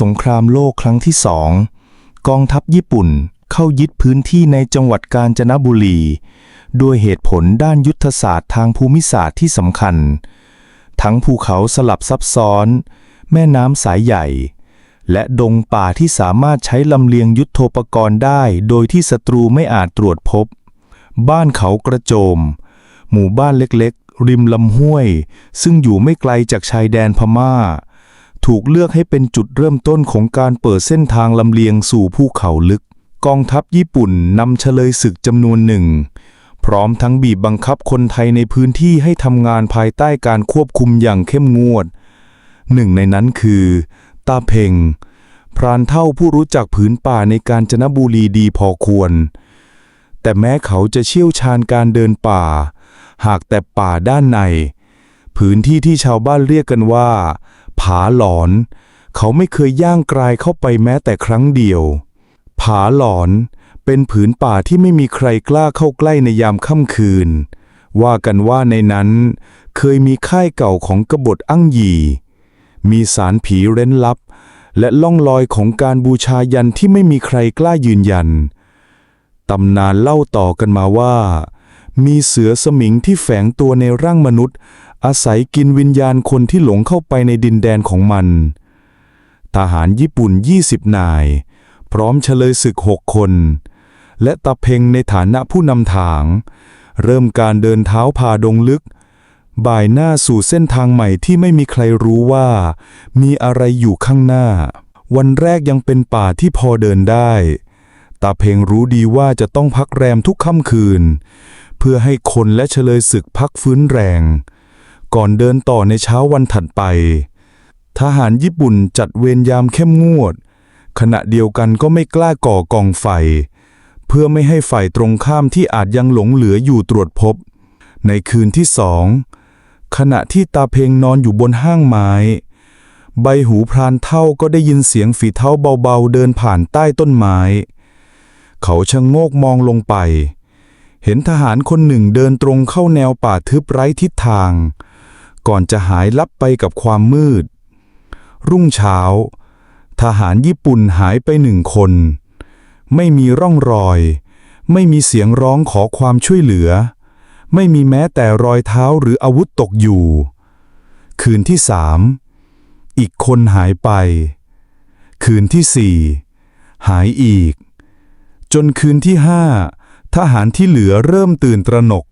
สงครามโลกครั้งที่สองกองทัพญี่ปุ่นเข้ายึดพื้นที่ในจังหวัดกาญจนบุรี ด้วยเหตุผลด้านยุทธศาสตร์ทางภูมิศาสตร์ที่สำคัญ ทั้งภูเขาสลับซับซ้อน แม่น้ำสายใหญ่ และดงป่าที่สามารถใช้ลำเลียงยุทโธปกรณ์ได้ โดยที่ศัตรูไม่อาจตรวจพบ บ้านเขากระโจม หมู่บ้านเล็กๆ ริมลำห้วย ซึ่งอยู่ไม่ไกลจากชายแดนพม่า ถูกเลือกให้เป็นจุดเริ่มต้นของการเปิดเส้นทางลำเลียงสู่ภูเขาลึก กองทัพญี่ปุ่นนำเฉลยศึกจำนวนหนึ่ง พร้อมทั้งบีบบังคับคนไทยในพื้นที่ให้ทำงานภายใต้การควบคุมอย่างเข้มงวด หนึ่งในนั้นคือตาเพ่งพรานเท่าผู้รู้จักผืนป่าในการจนบุรีดีพอควร แต่แม้เขาจะเชี่ยวชาญการเดินป่า หากแต่ป่าด้านใน พื้นที่ที่ชาวบ้านเรียกกันว่าผา หลอน เขาไม่เคยย่างกรายเข้าไปแม้แต่ครั้งเดียว ผาหลอนเป็นผืนป่าที่ไม่มีใครกล้าเข้าใกล้ในยามค่ำคืน ว่ากันว่าในนั้นเคยมีค่ายเก่าของกบฏอั้งยีมีสารผีเร้นลับ และล่องลอยของการบูชายันที่ไม่มีใครกล้ายืนยัน ตำนานเล่าต่อกันมาว่า มีเสือสมิงที่แฝงตัวในร่างมนุษย์ อาศัยกินวิญญาณคนที่หลงเข้าไปในดินแดนของมัน ทหารญี่ปุ่น 20 นาย พร้อมเฉลยศึก 6 คน และตะเพ็งในฐานะผู้นำทาง เริ่มการเดินเท้าผาดงลึก บ่ายหน้าสู่เส้นทางใหม่ที่ไม่มีใครรู้ว่า มีอะไรอยู่ข้างหน้า วันแรกยังเป็นป่าที่พอเดินได้ตาเพงรู้ดีว่าจะต้องพักแรมทุกค่ำคืน เพื่อให้คนและเฉลยศึกพักฟื้นแรง ก่อนเดินต่อในเช้าวันถัดไป ทหารญี่ปุ่นจัดเวรยามเข้มงวด ขณะเดียวกันก็ไม่กล้าก่อกองไฟ เพื่อไม่ให้ฝ่ายตรงข้ามที่อาจยังหลงเหลืออยู่ตรวจพบ ในคืนที่สอง ขณะที่ตาเพงนอนอยู่บนห้างไม้ ใบหูพรานเท่าก็ได้ยินเสียงฝีเท้าเบาๆเดินผ่านใต้ต้นไม้ เขาชะโงกมองลงไป เห็นทหารคนหนึ่งเดินตรงเข้าแนวป่าทึบไร้ทิศทาง ก่อนจะหายลับไปกับความมืด รุ่งเช้า ทหารญี่ปุ่นหายไปหนึ่งคน ไม่มีร่องรอย ไม่มีเสียงร้องขอความช่วยเหลือ ไม่มีแม้แต่รอยเท้าหรืออาวุธตกอยู่ คืนที่สามอีกคนหายไป คืนที่สี่หายอีก จนคืนที่ห้าทหารที่เหลือเริ่มตื่นตระหนก